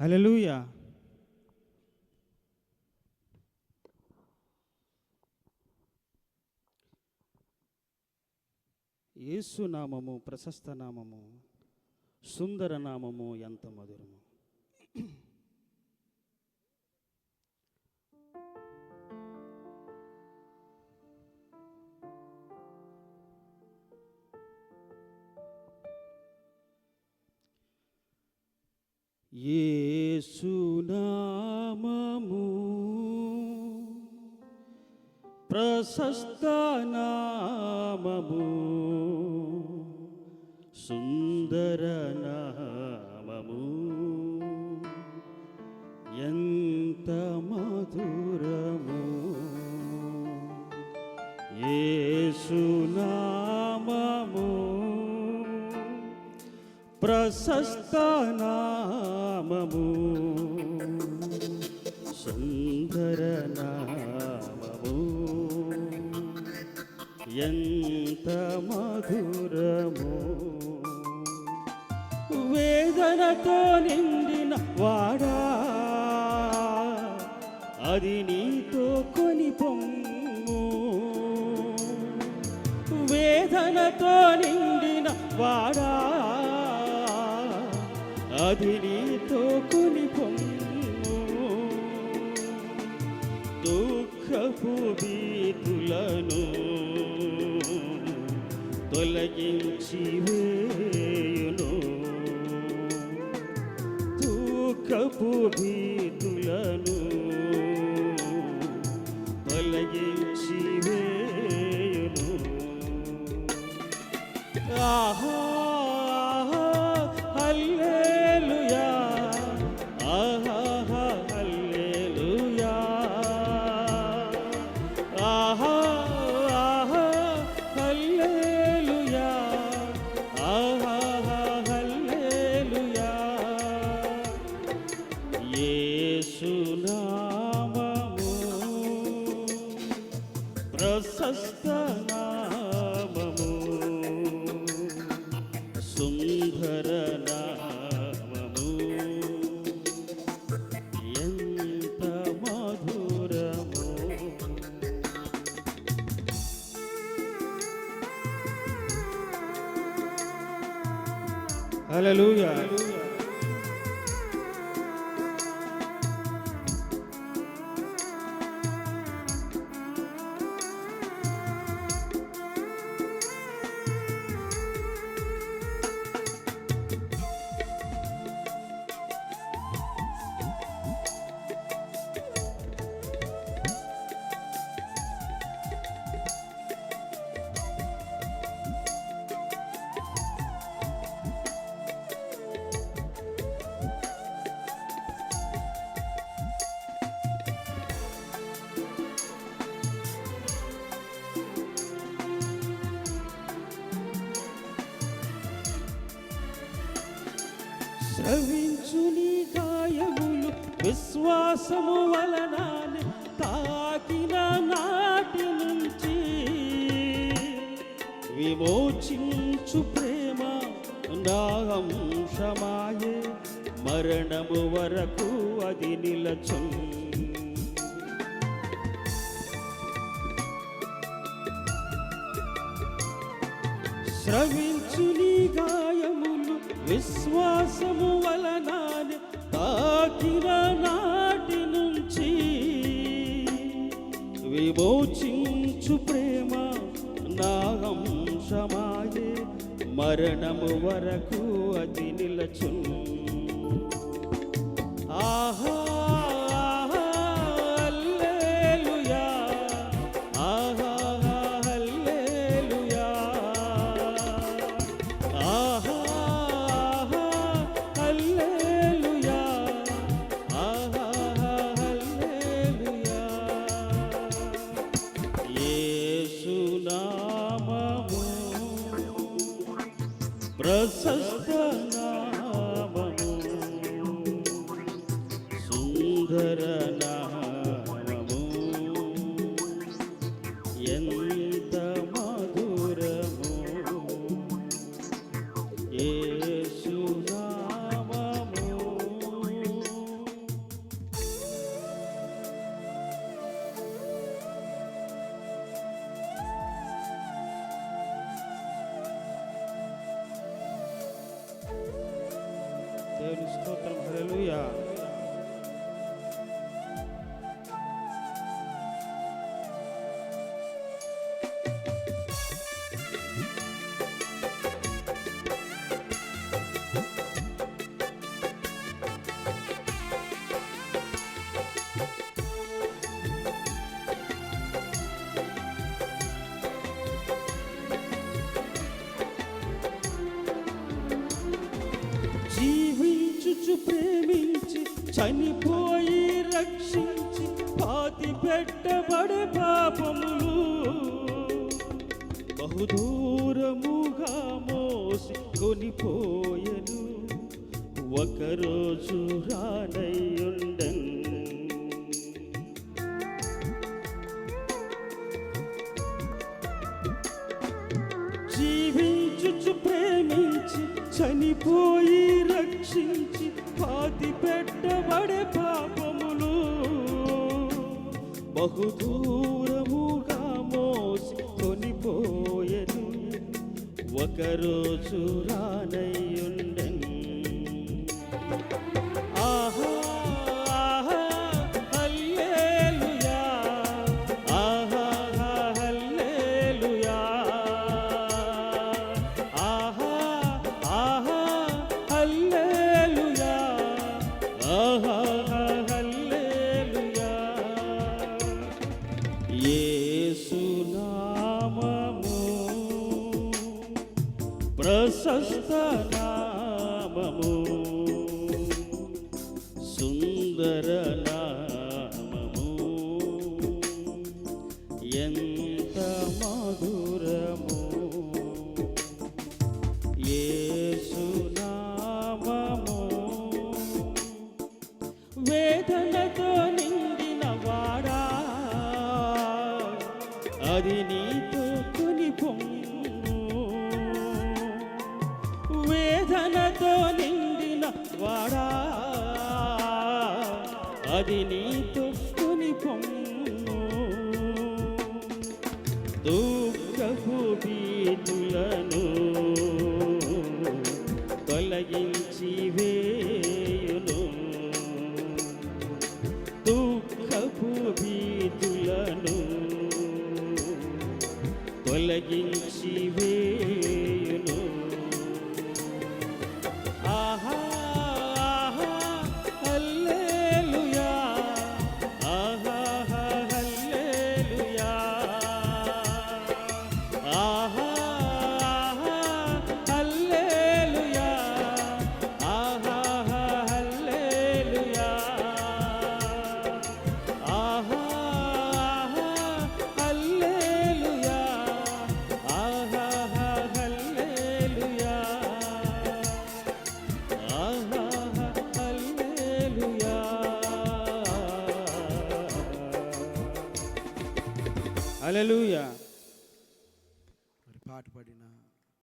హల్లెలూయా యేసు నామము ప్రశస్త నామము సుందర నామము ఎంత మధురము యేసు నామము. ప్రశస్త నామము. సుందర నామము. ఎంత మధురము. యేసు నామము. ప్రశస్త నామము నామము. సుందర నామము. ఎంత మధురము. వేదనతో నిండిన వాడా. అది నీతో కొని పొమ్ము వేదనతో నిండిన వాడా. అది నీతో కొని పొమ్ము. దుఃఖపు భీతులను తొలగించి వేయును దుఃఖపు భీతులను తొలగించి వేయును ఆహా! హల్లెలూయా స్రవించు నీ గాయములు విశ్వాసము వలనానే తాకిన నాటి నుంచి విమోచించు ప్రేమ నాహంశమాయే మరణము వరకు అది నిలచు స్రవించు నీ గాయములు విశ్వాసము వలన తాకిన నాటి నుంచి విమోచించు ప్రేమ నాగంశమాయే మరణము వరకు అది నిలచు ఆహా, ప్రశస్త దేవుని స్తోత్రం హల్లెలూయా ప్రేమించి చనిపోయి రక్షించి పాతి పెట్టబడే పాపములు బహుదూరముగా మోసి కొనిపోయను. ఒకరోజు రానయ్యుండన్. జీవించుచు ప్రేమించి చనిపోయి పెట్టబడే పాపములు బహుదూరముగా మోసి కొనిపోయను ఒకరోజు రానయ్యుండే అది నీతో కొనిపొంగు వేదనతో నిండిన వాడా. అది నీతో కొనిపొంగు దుఃఖపు భీతులను తొలగించి వే తొలగించి వేయును హల్లెలూయా